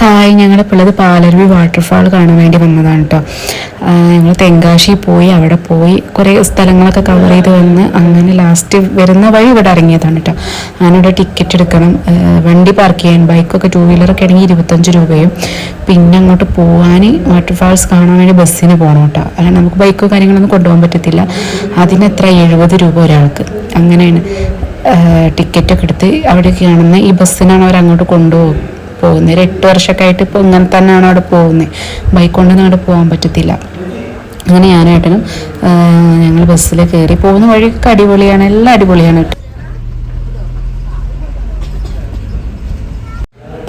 Hi. ഞങ്ങളിപ്പോൾ ഉള്ളത് Palaruvi waterfall കാണാൻ വേണ്ടി വന്നതാണ് കേട്ടോ ഞങ്ങൾ തെങ്കാശി പോയി അവിടെ പോയി. കുറേ സ്ഥലങ്ങളൊക്കെ കവർ ചെയ്ത് വന്ന് അങ്ങനെ ലാസ്റ്റ് വരുന്ന വഴി ഇവിടെ ഇറങ്ങിയതാണ് കേട്ടോ ഇവിടെ ടിക്കറ്റ് എടുക്കണം. വണ്ടി പാർക്ക് ചെയ്യാൻ ബൈക്കൊക്കെ ടൂ വീലറൊക്കെ ആണെങ്കിൽ ഇരുപത്തഞ്ച് രൂപയും. പിന്നെ അങ്ങോട്ട് പോകാൻ വാട്ടർഫാൾസ് കാണാൻ വേണ്ടി ബസ്സിന് പോകണം കേട്ടോ അല്ലാണ്ട് നമുക്ക് ബൈക്കോ കാര്യങ്ങളൊന്നും കൊണ്ടുപോകാൻ പറ്റത്തില്ല. അതിന് എത്ര എഴുപത് രൂപ ഒരാൾക്ക്. അങ്ങനെയാണ് ടിക്കറ്റൊക്കെ എടുത്ത് അവിടെയൊക്കെ കാണുന്ന ഈ ബസ്സിനാണ് അവർ അങ്ങോട്ട് കൊണ്ടുപോകും. പോകുന്നത്. ഒരു എട്ട് വർഷമൊക്കെ ആയിട്ട് ഇപ്പോൾ ഇങ്ങനെ തന്നെയാണ് അവിടെ പോകുന്നത് ബൈക്ക് കൊണ്ടൊന്നും അവിടെ പോകാൻ പറ്റത്തില്ല. അങ്ങനെ ഞാനേട്ടനും ഞങ്ങൾ ബസ്സിൽ കയറി പോകുന്ന വഴിയൊക്കെ അടിപൊളിയാണ് എല്ലാം അടിപൊളിയാണ്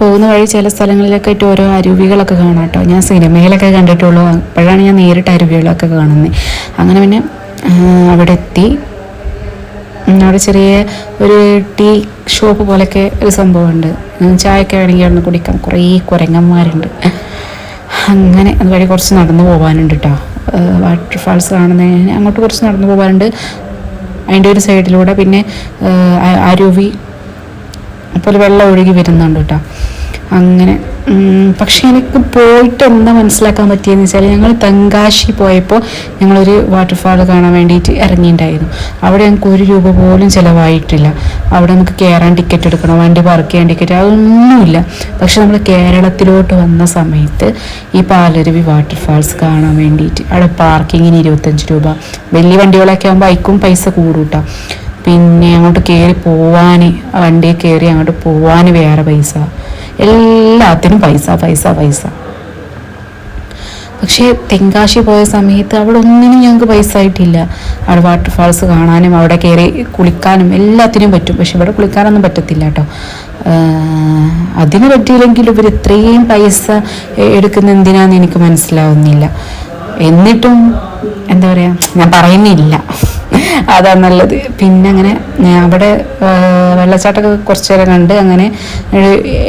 പോകുന്ന വഴി ചില സ്ഥലങ്ങളിലൊക്കെ ആയിട്ട് ഓരോ അരുവികളൊക്കെ കാണാം കേട്ടോ. ഞാൻ സിനിമയിലൊക്കെ കണ്ടിട്ടുള്ളൂ. അപ്പോഴാണ് ഞാൻ നേരിട്ട് അരുവികളൊക്കെ കാണുന്നത് അങ്ങനെ പിന്നെ അവിടെ എത്തി. അവിടെ ചെറിയ ഒരു ടീ ഷോപ്പ് പോലൊക്കെ ഒരു സംഭവമുണ്ട്. ചായയൊക്കെ വേണമെങ്കിൽ അവിടെ കുടിക്കാം. കുറേ കുരങ്ങന്മാരുണ്ട്. അങ്ങനെ അതുവഴി കുറച്ച് നടന്നു പോകാനുണ്ട് കേട്ടോ വാട്ടർഫാൾസ് കാണുന്നതിന് അങ്ങോട്ട് കുറച്ച് നടന്നു പോകാനുണ്ട് അതിന്റെ ഒരു സൈഡിലൂടെ പിന്നെ അരുവി അപ്പോൾ വെള്ളം ഒഴുകി വരുന്നുണ്ട് കേട്ടോ അങ്ങനെ പക്ഷെ എനിക്ക് പോയിട്ട് എന്താ മനസ്സിലാക്കാൻ പറ്റിയെന്ന് വെച്ചാൽ ഞങ്ങൾ തെങ്കാശി പോയപ്പോൾ ഞങ്ങളൊരു വാട്ടർഫാൾ കാണാൻ വേണ്ടിയിട്ട് ഇറങ്ങിയിട്ടുണ്ടായിരുന്നു അവിടെ ഞങ്ങൾക്ക് ഒരു രൂപ പോലും ചിലവായിട്ടില്ല. അവിടെ നമുക്ക് കയറാൻ ടിക്കറ്റ് എടുക്കണം വണ്ടി പാർക്ക് ചെയ്യാൻ ടിക്കറ്റ് അതൊന്നുമില്ല. പക്ഷെ നമ്മൾ കേരളത്തിലോട്ട് വന്ന സമയത്ത് ഈ പാലരുവി വാട്ടർഫാൾസ് കാണാൻ വേണ്ടിയിട്ട് അവിടെ പാർക്കിങ്ങിന് ഇരുപത്തഞ്ച് രൂപ. വലിയ വണ്ടികളൊക്കെ ആകുമ്പോൾ ബൈക്കും പൈസ കൂടും പിന്നെ അങ്ങോട്ട് കയറി പോവാൻ വണ്ടിയിൽ കയറി അങ്ങോട്ട് പോവാൻ വേറെ പൈസ. എല്ലാത്തിനും പൈസ പൈസ പൈസ. പക്ഷേ തെങ്കാശി പോയ സമയത്ത് അവിടെ ഒന്നിനും ഞങ്ങൾക്ക് പൈസ ആയിട്ടില്ല. അവിടെ വാട്ടർഫാൾസ് കാണാനും അവിടെ കയറി കുളിക്കാനും എല്ലാത്തിനും പറ്റും. പക്ഷെ ഇവിടെ കുളിക്കാനൊന്നും പറ്റത്തില്ല കേട്ടോ. അതിന് പറ്റിയില്ലെങ്കിൽ ഇവർ ഇത്രയും പൈസ എടുക്കുന്ന എന്തിനാന്ന് എനിക്ക് മനസ്സിലാവുന്നില്ല. എന്നിട്ടും എന്താ പറയുക ഞാൻ പറയുന്നില്ല. അതാ നല്ലത്. പിന്നെ അങ്ങനെ അവിടെ വെള്ളച്ചാട്ടമൊക്കെ കുറച്ച് നേരം കണ്ട് അങ്ങനെ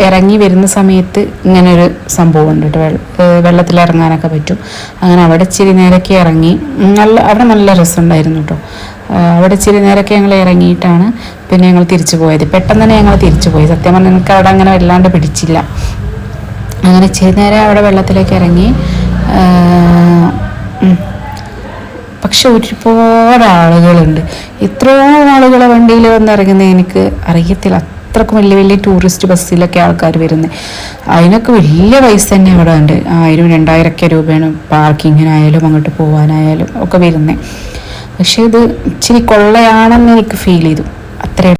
ഇറങ്ങി വരുന്ന സമയത്ത് ഇങ്ങനെ ഒരു സംഭവം ഉണ്ട് കേട്ടോ വെള്ളത്തിൽ ഇറങ്ങാനൊക്കെ പറ്റും. അങ്ങനെ അവിടെ ഇച്ചിരി നേരമൊക്കെ ഇറങ്ങി നല്ല അവിടെ നല്ല രസമുണ്ടായിരുന്നു കേട്ടോ. അവിടെ ഇച്ചിരി നേരമൊക്കെ ഞങ്ങൾ ഇറങ്ങിയിട്ടാണ് പിന്നെ ഞങ്ങൾ തിരിച്ചു പോയത്. പെട്ടെന്ന് തന്നെ ഞങ്ങൾ തിരിച്ചു പോയി. സത്യം പറഞ്ഞാൽ എനിക്ക് അവിടെ അങ്ങനെ വല്ലാണ്ട് പിടിച്ചില്ല. അങ്ങനെ ഇച്ചിരി നേരം അവിടെ വെള്ളത്തിലേക്ക് ഇറങ്ങി. പക്ഷെ ഒരുപാട് ആളുകളുണ്ട്. എത്രയോ ആളുകളെ വണ്ടിയിൽ വന്ന് ഇറങ്ങുന്നത് എനിക്ക് അറിയത്തില്ല. അത്രക്കും വലിയ വലിയ ടൂറിസ്റ്റ് ബസ്സിലൊക്കെ ആൾക്കാർ വരുന്നത് അതിനൊക്കെ വലിയ പൈസ തന്നെ അവിടെ ഉണ്ട്. ആയിരം രണ്ടായിരമൊക്കെ രൂപയാണ് പാർക്കിങ്ങിനായാലും അങ്ങോട്ട് പോകാനായാലും ഒക്കെ വരുന്നത് പക്ഷേ ഇത് ഇച്ചിരി കൊള്ളയാണെന്ന് എനിക്ക് ഫീൽ ചെയ്തു. അത്രേ